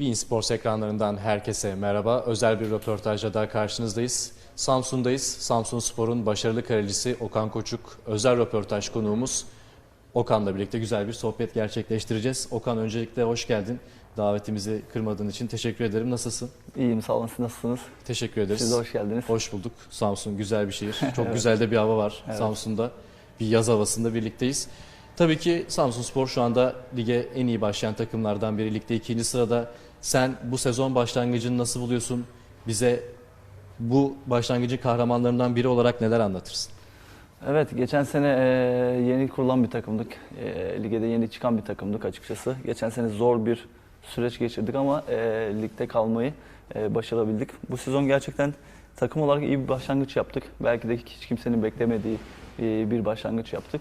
Bein Sports ekranlarından herkese merhaba. Özel bir röportajla daha karşınızdayız. Samsun'dayız. Samsun Spor'un başarılı kalecisi Okan Koçuk özel röportaj konuğumuz. Okan'la birlikte güzel bir sohbet gerçekleştireceğiz. Okan öncelikle hoş geldin. Davetimizi kırmadığın için teşekkür ederim. Nasılsın? İyiyim sağ olun siz nasılsınız? Teşekkür ederiz. Siz de hoş geldiniz. Hoş bulduk. Samsun güzel bir şehir. Çok güzel de bir hava var Evet. Samsun'da. Bir yaz havasında birlikteyiz. Tabii ki Samsun Spor şu anda lige en iyi başlayan takımlardan biri. Ligde ikinci sırada. Sen bu sezon başlangıcını nasıl buluyorsun? Bize bu başlangıcın kahramanlarından biri olarak neler anlatırsın? Evet geçen sene yeni kurulan bir takımdık. E, lige de yeni çıkan bir takımdık açıkçası. Geçen sene zor bir süreç geçirdik ama e, ligde kalmayı başarabildik. Bu sezon gerçekten takım olarak iyi bir başlangıç yaptık. Belki de hiç kimsenin beklemediği bir başlangıç yaptık.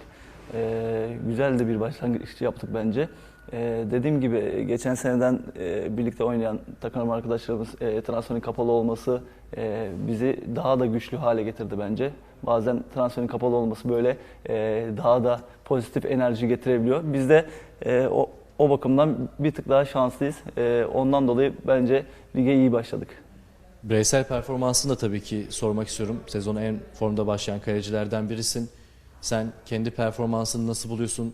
E, güzel de bir başlangıç yaptık bence. E, dediğim gibi geçen seneden e, birlikte oynayan takım arkadaşlarımız e, transferin kapalı olması e, bizi daha da güçlü hale getirdi bence. Bazen transferin kapalı olması böyle e, daha da pozitif enerji getirebiliyor. Biz de e, o, o bakımdan bir tık daha şanslıyız. E, ondan dolayı bence lige iyi başladık. Bireysel performansını da tabii ki sormak istiyorum. Sezona en formda başlayan kalecilerden birisin. Sen kendi performansını nasıl buluyorsun?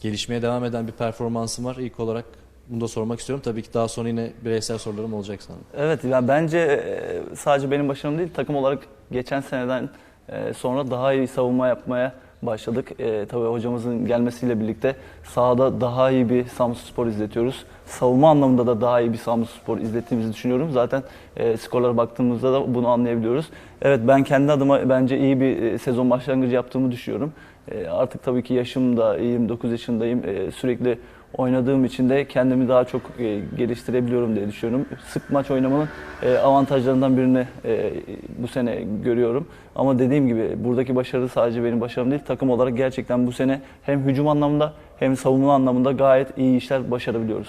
Gelişmeye devam eden bir performansın var. İlk olarak bunu da sormak istiyorum. Tabii ki daha sonra yine bireysel sorularım olacak sana. Evet yani bence e, sadece benim başarım değil takım olarak geçen seneden e, sonra daha iyi savunma yapmaya başladık. E, tabii hocamızın gelmesiyle birlikte sahada daha iyi bir Samsun Spor izletiyoruz. Savunma anlamında da daha iyi bir Samsun Spor izlettiğimizi düşünüyorum. Zaten e, skorlara baktığımızda da bunu anlayabiliyoruz. Evet ben kendi adıma bence iyi bir e, sezon başlangıcı yaptığımı düşünüyorum. E, artık tabii ki yaşım da 29 yaşındayım. E, sürekli oynadığım için de kendimi daha çok e, geliştirebiliyorum diye düşünüyorum. Sık maç oynamanın e, avantajlarından birini e, bu sene görüyorum. Ama dediğim gibi buradaki başarı sadece benim başarım değil. Takım olarak gerçekten bu sene hem hücum anlamında hem savunma anlamında gayet iyi işler başarabiliyoruz.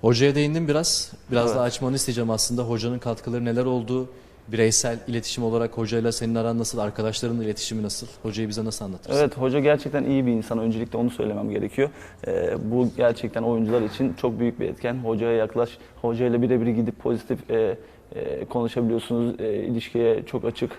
Hocaya değindim biraz. Biraz Evet. daha açmanı isteyeceğim aslında. Hocanın katkıları neler oldu? Bireysel iletişim olarak hocayla senin aran nasıl? Arkadaşların iletişimi nasıl? Hocayı bize nasıl anlatırsın? Evet hoca gerçekten iyi bir insan. Öncelikle onu söylemem gerekiyor. Ee, bu gerçekten oyuncular için çok büyük bir etken. Hocaya yaklaş, hocayla birebir gidip pozitif e, e, konuşabiliyorsunuz. E, ilişkiye çok açık.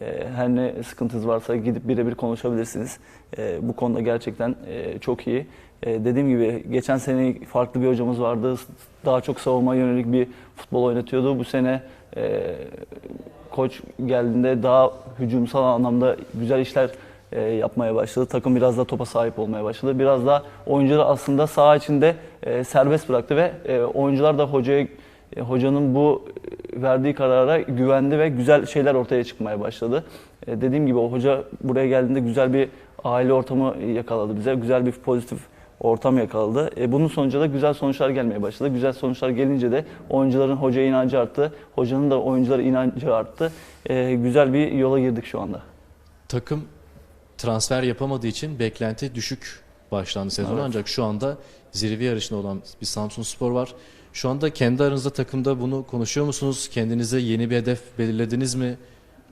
E, her ne sıkıntınız varsa gidip birebir konuşabilirsiniz. E, bu konuda gerçekten e, çok iyi. E, dediğim gibi geçen sene farklı bir hocamız vardı. Daha çok savunma yönelik bir futbol oynatıyordu. Bu sene e, koç geldiğinde daha hücumsal anlamda güzel işler e, yapmaya başladı. Takım biraz daha topa sahip olmaya başladı. Biraz daha oyuncuları aslında saha içinde e, serbest bıraktı ve oyuncular da hocaya e, hocanın bu e, verdiği karara güvendi ve güzel şeyler ortaya çıkmaya başladı. E, dediğim gibi o hoca buraya geldiğinde güzel bir aile ortamı yakaladı bize. Güzel bir pozitif ortam yakaladı. E, bunun sonucu da güzel sonuçlar gelmeye başladı. Güzel sonuçlar gelince de oyuncuların hocaya inancı arttı. Hocanın da oyunculara inancı arttı. E, güzel bir yola girdik şu anda. Takım transfer yapamadığı için beklenti düşük başlandı sezon Evet. ancak şu anda zirve yarışında olan bir Samsun Spor var. Şu anda kendi aranızda takımda bunu konuşuyor musunuz? Kendinize yeni bir hedef belirlediniz mi?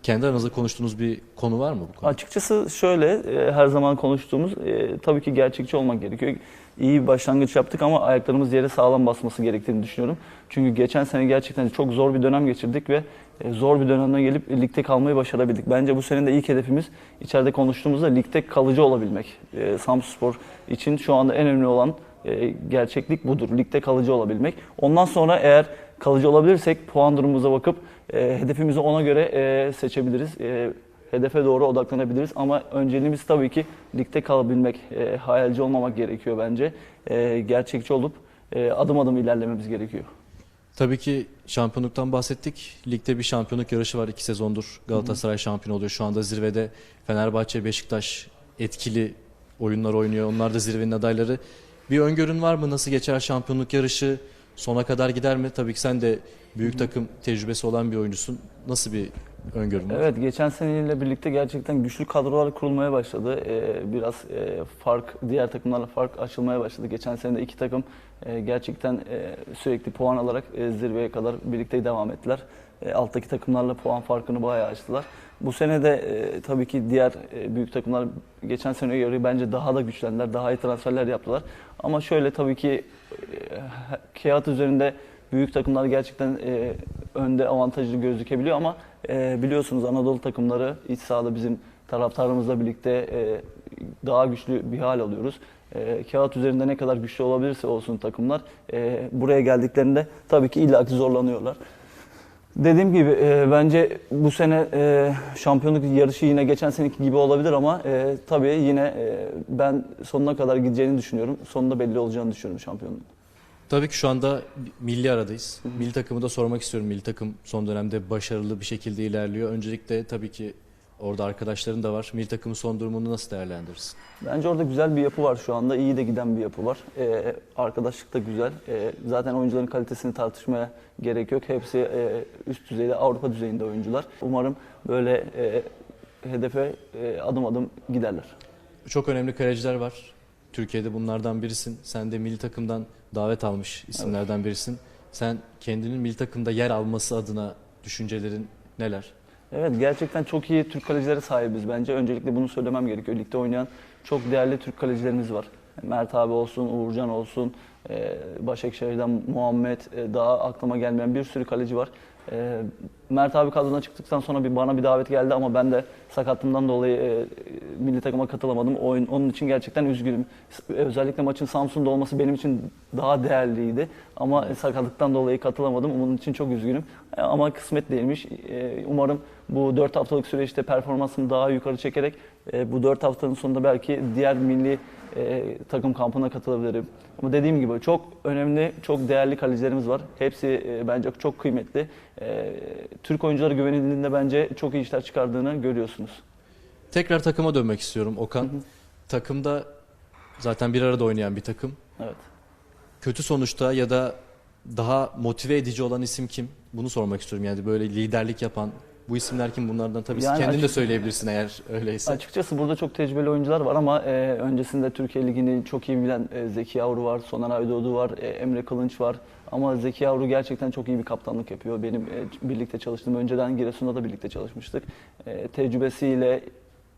Kendi aranızda konuştuğunuz bir konu var mı bu konuda? Açıkçası şöyle e, her zaman konuştuğumuz e, tabii ki gerçekçi olmak gerekiyor. İyi bir başlangıç yaptık ama ayaklarımız yere sağlam basması gerektiğini düşünüyorum. Çünkü geçen sene gerçekten çok zor bir dönem geçirdik ve e, zor bir dönemden gelip ligde kalmayı başarabildik. Bence bu sene de ilk hedefimiz içeride konuştuğumuzda ligde kalıcı olabilmek. E, Samsunspor için şu anda en önemli olan e, gerçeklik budur. Ligde kalıcı olabilmek. Ondan sonra eğer kalıcı olabilirsek puan durumumuza bakıp e, hedefimizi ona göre e, seçebiliriz. E, hedefe doğru odaklanabiliriz ama önceliğimiz tabii ki ligde kalabilmek. E, hayalci olmamak gerekiyor bence. E, gerçekçi olup e, adım adım ilerlememiz gerekiyor. Tabii ki şampiyonluktan bahsettik. Ligde bir şampiyonluk yarışı var iki sezondur. Galatasaray şampiyon oluyor. Şu anda zirvede Fenerbahçe, Beşiktaş etkili oyunlar oynuyor. Onlar da zirvenin adayları. Bir öngörün var mı? Nasıl geçer şampiyonluk yarışı? Sona kadar gider mi? Tabii ki sen de büyük takım tecrübesi olan bir oyuncusun. Nasıl bir öngörün var? Evet geçen seneyle birlikte gerçekten güçlü kadrolar kurulmaya başladı. Ee, biraz e, fark diğer takımlarla fark açılmaya başladı. Geçen sene de iki takım e, gerçekten e, sürekli puan alarak e, zirveye kadar birlikte devam ettiler. E, alttaki takımlarla puan farkını bayağı açtılar. Bu sene de e, tabii ki diğer e, büyük takımlar geçen seneye göre bence daha da güçlendiler. Daha iyi transferler yaptılar. Ama şöyle tabii ki e, kağıt üzerinde büyük takımlar gerçekten e, önde avantajlı gözükebiliyor ama e, biliyorsunuz Anadolu takımları iç sahada bizim taraftarımızla birlikte e, daha güçlü bir hal alıyoruz. E, kağıt üzerinde ne kadar güçlü olabilirse olsun takımlar e, buraya geldiklerinde tabii ki illaki zorlanıyorlar. Dediğim gibi e, bence bu sene e, şampiyonluk yarışı yine geçen seneki gibi olabilir ama e, tabii yine e, ben sonuna kadar gideceğini düşünüyorum. Sonunda belli olacağını düşünüyorum şampiyonluğun. Tabii ki şu anda milli aradayız. Milli takımı da sormak istiyorum. Milli takım son dönemde başarılı bir şekilde ilerliyor. Öncelikle tabii ki orada arkadaşların da var. Milli takımın son durumunu nasıl değerlendirirsin? Bence orada güzel bir yapı var şu anda. İyi de giden bir yapı var. Ee, arkadaşlık da güzel. Ee, zaten oyuncuların kalitesini tartışmaya gerek yok. Hepsi e, üst düzeyde, Avrupa düzeyinde oyuncular. Umarım böyle e, hedefe e, adım adım giderler. Çok önemli kaleciler var. Türkiye'de bunlardan birisin. Sen de milli takımdan davet almış isimlerden birisin. Sen kendinin milli takımda yer alması adına düşüncelerin neler? Evet gerçekten çok iyi Türk kalecilere sahibiz bence. Öncelikle bunu söylemem gerekiyor. Ligde oynayan çok değerli Türk kalecilerimiz var. Mert abi olsun, Uğurcan olsun, e, Başakşehir'den Muhammed, e, daha aklıma gelmeyen bir sürü kaleci var. E, Mert abi kadrodan çıktıktan sonra bir bana bir davet geldi ama ben de sakatlığımdan dolayı milli takıma katılamadım. Oyun, onun için gerçekten üzgünüm. Özellikle maçın Samsun'da olması benim için daha değerliydi. Ama sakatlıktan dolayı katılamadım. Onun için çok üzgünüm. Ama kısmet değilmiş. Umarım bu 4 haftalık süreçte performansımı daha yukarı çekerek e, bu 4 haftanın sonunda belki diğer milli e, takım kampına katılabilirim. Ama dediğim gibi çok önemli, çok değerli kalecilerimiz var. Hepsi e, bence çok kıymetli. E, Türk oyunculara güvenildiğinde bence çok iyi işler çıkardığını görüyorsunuz. Tekrar takıma dönmek istiyorum Okan. Takımda zaten bir arada oynayan bir takım. Evet. Kötü sonuçta ya da daha motive edici olan isim kim? Bunu sormak istiyorum. Yani böyle liderlik yapan bu isimler kim? Bunlardan tabii Yani kendin de söyleyebilirsin eğer öyleyse. Açıkçası burada çok tecrübeli oyuncular var ama e, öncesinde Türkiye Ligi'ni çok iyi bilen e, Zeki Yavru var, Soner Aydoğdu var, e, Emre Kılınç var. Ama Zeki Yavru gerçekten çok iyi bir kaptanlık yapıyor. Benim e, birlikte çalıştığım, önceden Giresun'da da birlikte çalışmıştık. E, tecrübesiyle,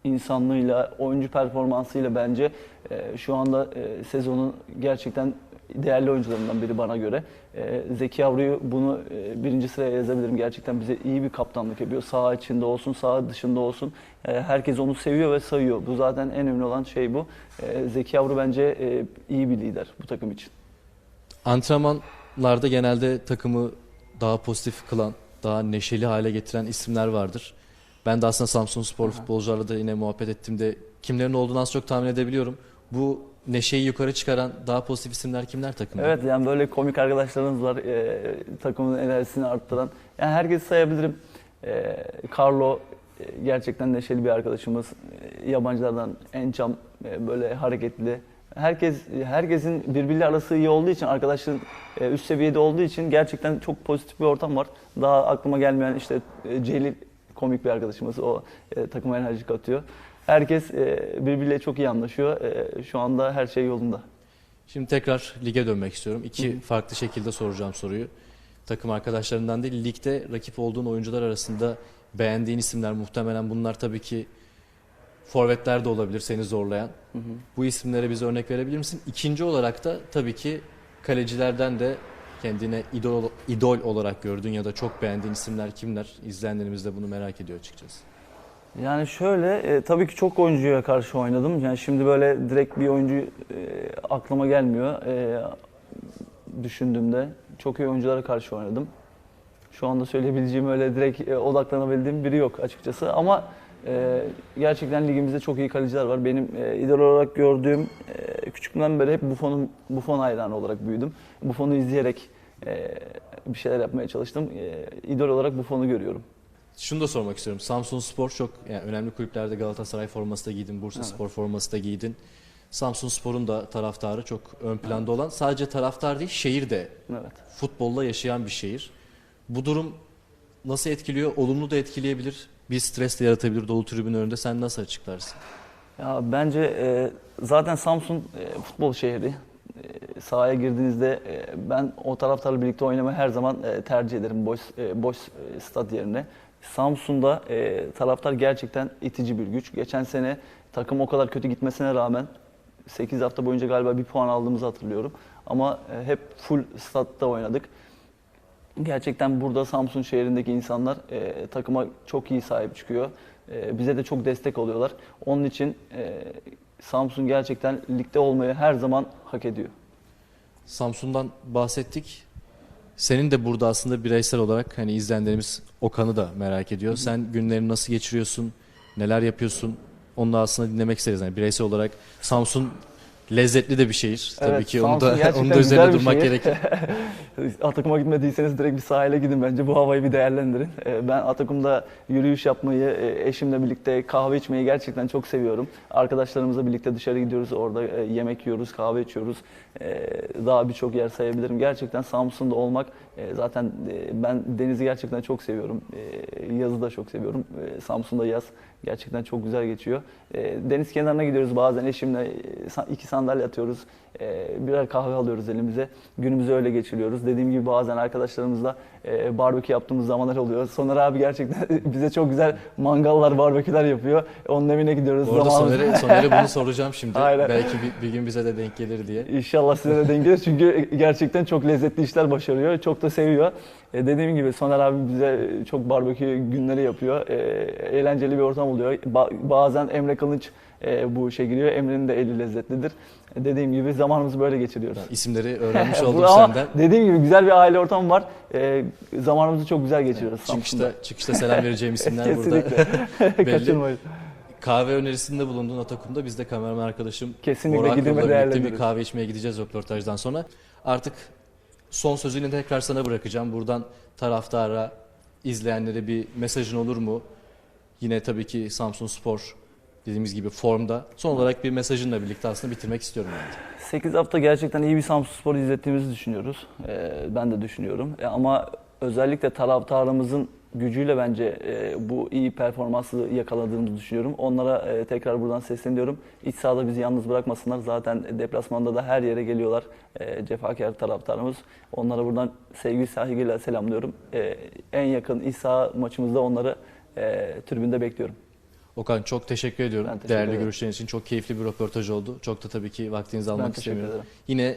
insanlığıyla, oyuncu performansıyla bence e, şu anda e, sezonun gerçekten değerli oyuncularından biri bana göre. E, Zeki Yavru'yu bunu e, birinci sıraya yazabilirim. Gerçekten bize iyi bir kaptanlık yapıyor. Sağ içinde olsun, sağ dışında olsun. E, herkes onu seviyor ve sayıyor. Bu zaten en önemli olan şey bu. E, Zeki Yavru bence e, iyi bir lider bu takım için. Antrenmanlarda genelde takımı daha pozitif kılan, daha neşeli hale getiren isimler vardır. Ben de aslında Samsun Spor futbolcularla da yine muhabbet ettiğimde kimlerin olduğunu az çok tahmin edebiliyorum. Bu neşeyi yukarı çıkaran daha pozitif isimler kimler takımda? Evet yani böyle komik arkadaşlarımız var e, takımın enerjisini arttıran. Yani herkesi sayabilirim. E, Carlo e, gerçekten neşeli bir arkadaşımız. E, yabancılardan Ençam e, böyle hareketli. Herkes herkesin birbiriyle arası iyi olduğu için arkadaşların e, üst seviyede olduğu için gerçekten çok pozitif bir ortam var. Daha aklıma gelmeyen işte e, Celil komik bir arkadaşımız. O e, takıma enerji katıyor. Herkes e, birbiriyle çok iyi anlaşıyor. E, şu anda her şey yolunda. Şimdi tekrar lige dönmek istiyorum. İki farklı şekilde soracağım soruyu. Takım arkadaşlarından değil, ligde rakip olduğun oyuncular arasında beğendiğin isimler muhtemelen bunlar tabii ki forvetler de olabilir seni zorlayan. Bu isimlere bize örnek verebilir misin? İkinci olarak da tabii ki kalecilerden de kendine idol, idol olarak gördüğün ya da çok beğendiğin isimler kimler? İzleyenlerimiz de bunu merak ediyor açıkçası. Yani şöyle, e, tabii ki çok oyuncuya karşı oynadım. Yani şimdi böyle direkt bir oyuncu e, aklıma gelmiyor. E, düşündüğümde çok iyi oyunculara karşı oynadım. Şu anda söyleyebileceğim öyle direkt e, odaklanabildiğim biri yok açıkçası. Ama e, gerçekten ligimizde çok iyi kaleciler var. Benim e, idol olarak gördüğüm, e, küçüklüğümden beri hep Buffon'un Buffon hayranı olarak büyüdüm. Buffon'u izleyerek e, bir şeyler yapmaya çalıştım. E, idol olarak Buffon'u görüyorum. Şunu da sormak istiyorum. Samsun Spor çok yani önemli kulüplerde Galatasaray forması da giydin, Bursa Evet. Spor forması da giydin. Samsun Spor'un da taraftarı çok ön planda olan sadece taraftar değil şehir de Evet. futbolla yaşayan bir şehir. Bu durum nasıl etkiliyor? Olumlu da etkileyebilir. Bir stres de yaratabilir dolu tribün önünde. Sen nasıl açıklarsın? Ya bence e, zaten Samsun e, futbol şehri. E, sahaya girdiğinizde e, ben o taraftarla birlikte oynamayı her zaman e, tercih ederim boş e, boş e, stat yerine. Samsun'da e, taraftar gerçekten itici bir güç. Geçen sene takım o kadar kötü gitmesine rağmen 8 hafta boyunca galiba bir puan aldığımızı hatırlıyorum. Ama e, hep full statta oynadık. Gerçekten burada Samsun şehrindeki insanlar e, takıma çok iyi sahip çıkıyor. E, bize de çok destek oluyorlar. Onun için e, Samsun gerçekten ligde olmayı her zaman hak ediyor. Samsun'dan bahsettik. Senin de burada aslında bireysel olarak hani izleyenlerimiz Okan'ı da merak ediyor. Sen günlerini nasıl geçiriyorsun? Neler yapıyorsun? Onu da aslında dinlemek isteriz. Yani bireysel olarak Samsun lezzetli de bir şehir. Tabii Evet, ki onu da onu da üzerine durmak şehir. gerekir. Atakum'a gitmediyseniz direkt bir sahile gidin bence bu havayı bir değerlendirin. Ee, Ben Atakum'da yürüyüş yapmayı, e, eşimle birlikte kahve içmeyi gerçekten çok seviyorum. Arkadaşlarımızla birlikte dışarı gidiyoruz, orada e, yemek yiyoruz, kahve içiyoruz. Ee, Daha birçok yer sayabilirim. Gerçekten Samsun'da olmak, e, zaten ben denizi gerçekten çok seviyorum. Yazı da çok seviyorum. Samsun'da yaz gerçekten çok güzel geçiyor. Deniz kenarına gidiyoruz bazen eşimle, iki sandalye atıyoruz. E, birer kahve alıyoruz elimize. Günümüzü öyle geçiriyoruz. Dediğim gibi bazen arkadaşlarımızla e, barbekü yaptığımız zamanlar oluyor. Soner abi gerçekten bize çok güzel mangallar, barbeküler yapıyor. Onun evine gidiyoruz. Bu arada Zamanımız- Soner'e, Soner'e bunu soracağım şimdi. Aynen. Belki bir, bir gün bize de denk gelir diye. İnşallah size de denk gelir çünkü gerçekten çok lezzetli işler başarıyor. Çok da seviyor. E, dediğim gibi Soner abi bize çok barbekü günleri yapıyor. E, eğlenceli bir ortam oluyor. Ba- bazen Emre Kılınç e, bu işe giriyor. Emre'nin de eli lezzetlidir. Dediğim gibi zamanımızı böyle geçiriyoruz. İsimleri öğrenmiş oldum ama senden. Dediğim gibi güzel bir aile ortamı var. E, zamanımızı çok güzel geçiriyoruz. Samsun'da. Çıkışta, çıkışta selam vereceğim isimler burada. Kesinlikle. Belli. Kaçırmayın. Kahve önerisinde bulunduğun Atakum'da biz de kameraman arkadaşım Kesinlikle Burak Yol'la birlikte bir kahve içmeye gideceğiz röportajdan sonra. Artık son sözünü tekrar sana bırakacağım. Buradan taraftara, izleyenlere bir mesajın olur mu? Yine tabii ki Samsun Spor dediğimiz gibi formda. Son olarak bir mesajınla birlikte aslında bitirmek istiyorum ben de. 8 hafta gerçekten iyi bir Samsun Spor'u izlettiğimizi düşünüyoruz. Ee, ben de düşünüyorum. E, ama özellikle taraftarımızın gücüyle bence e, bu iyi performansı yakaladığımızı düşünüyorum. Onlara e, tekrar buradan sesleniyorum. İç sahada bizi yalnız bırakmasınlar. Zaten deplasmanda da her yere geliyorlar e, cefakar taraftarımız. Onlara buradan sevgi saygıyla selamlıyorum. E, en yakın iç saha maçımızda onları e, tribünde bekliyorum. Okan çok teşekkür ediyorum. Ben teşekkür Değerli ederim. görüşlerin için çok keyifli bir röportaj oldu. Çok da tabii ki vaktinizi almak istemiyorum. ederim. Yine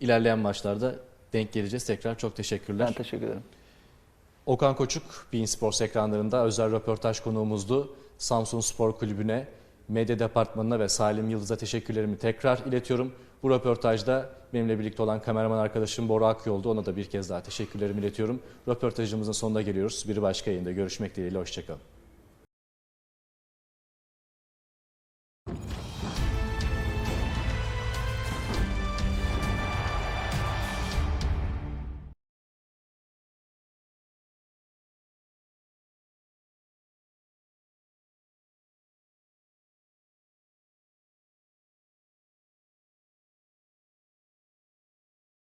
ilerleyen maçlarda denk geleceğiz. Tekrar çok teşekkürler. Ben teşekkür ederim. Okan Koçuk, Bein Sports ekranlarında özel röportaj konuğumuzdu. Samsun Spor Kulübü'ne, medya departmanına ve Salim Yıldız'a teşekkürlerimi tekrar iletiyorum. Bu röportajda benimle birlikte olan kameraman arkadaşım Bora Akyol'du. Ona da bir kez daha teşekkürlerimi iletiyorum. Röportajımızın sonuna geliyoruz. Bir başka yayında görüşmek dileğiyle. Hoşçakalın.